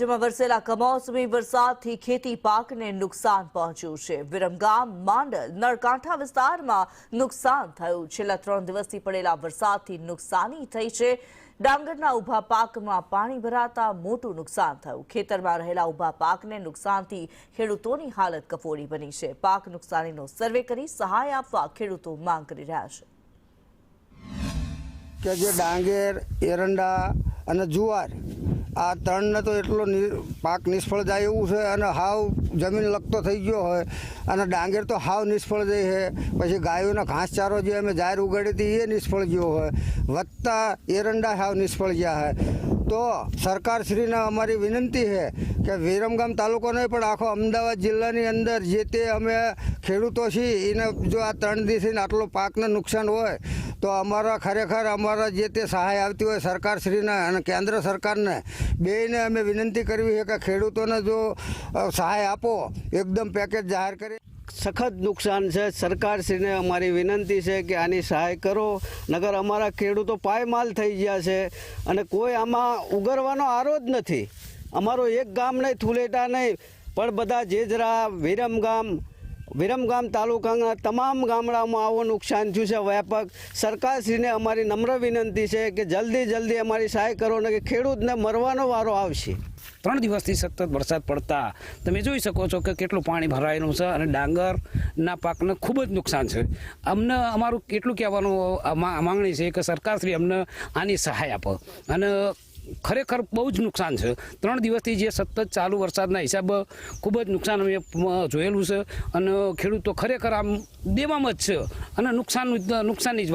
જેમાં વરસેલા કમોસમી વરસાદથી ખેતી પાકને નુકસાન પહોંચ્યું છે. વિરમગામ, માંડલ, નળકાંઠા વિસ્તારમાં નુકસાન થયું. છેલ્લા ત્રણ દિવસથી પડેલા વરસાદથી નુકસાની થઈ છે. ડાંગરના ઊભા પાકમાં પાણી ભરાતા મોટું નુકસાન થયું. ખેતરમાં રહેલા ઊભા પાકને નુકસાનથી ખેડૂતોની હાલત કફોડી બની છે. પાક નુકસાનીનો સર્વે કરી સહાય આપવા ખેડૂતો માંગ કરી રહ્યા છે. કે જે ડાંગેર, એરંડા અને જુવાર આ ત્રણને તો એટલો પાક નિષ્ફળ જાય એવું છે અને હાવ જમીન લગતો થઈ ગયો હોય અને ડાંગેર તો હાવ નિષ્ફળ જાય છે. પછી ગાયોનો ઘાસચારો જે અમે જાહેર ઉગાડી હતી એ નિષ્ફળ ગયો હોય. વધતા એરંડા હાવ નિષ્ફળ ગયા હોય તો સરકારશ્રીને અમારી વિનંતી છે કે વિરમગામ તાલુકો નહીં, પણ આખો અમદાવાદ જિલ્લાની અંદર જે તે અમે ખેડૂતો છીએ, એને જો આ ત્રણ દિવસથી આટલો પાકને નુકસાન હોય તો અમારા ખરેખર અમારા જે તે સહાય આવતી હોય સરકારશ્રીને અને કેન્દ્ર સરકારને બેને અમે વિનંતી કરવી છે કે ખેડૂતોને જો સહાય આપો, એકદમ પેકેજ જાહેર કરી. સખત નુકસાન છે. સરકારશ્રીને અમારી વિનંતી છે કે આની સહાય કરો. નગર અમારા ખેડૂતો પાયમાલ થઈ ગયા છે અને કોઈ આમાં ઉગરવાનો આરો જ નથી. અમારો એક ગામ નહીં, થુલેટા નહીં. પણ બધા જેજરા, વિરમગામ વિરમગામ તાલુકાના તમામ ગામડામાં આવું નુકસાન થયું છે. વ્યાપક સરકારશ્રીને અમારી નમ્ર વિનંતી છે કે જલ્દી જલ્દી અમારી સહાય કરો ને કે ખેડૂતને મરવાનો વારો આવશે. ત્રણ દિવસથી સતત વરસાદ પડતા તમે જોઈ શકો છો કે કેટલું પાણી ભરાયેલું છે અને ડાંગરના પાકને ખૂબ જ નુકસાન છે. અમને અમારું કેટલું કહેવાનું માંગણી છે કે સરકારશ્રી અમને આની સહાય આપો. અને ખરેખર બહુ જ નુકસાન છે. ત્રણ દિવસથી જે સતત ચાલુ વરસાદના હિસાબે ખૂબ જ નુકસાન અમે જોયેલું છે. અને ખેડૂતો ખરેખર આમ દેવામાં જ છે. અને નુકસાન, નુકસાનની જ વાત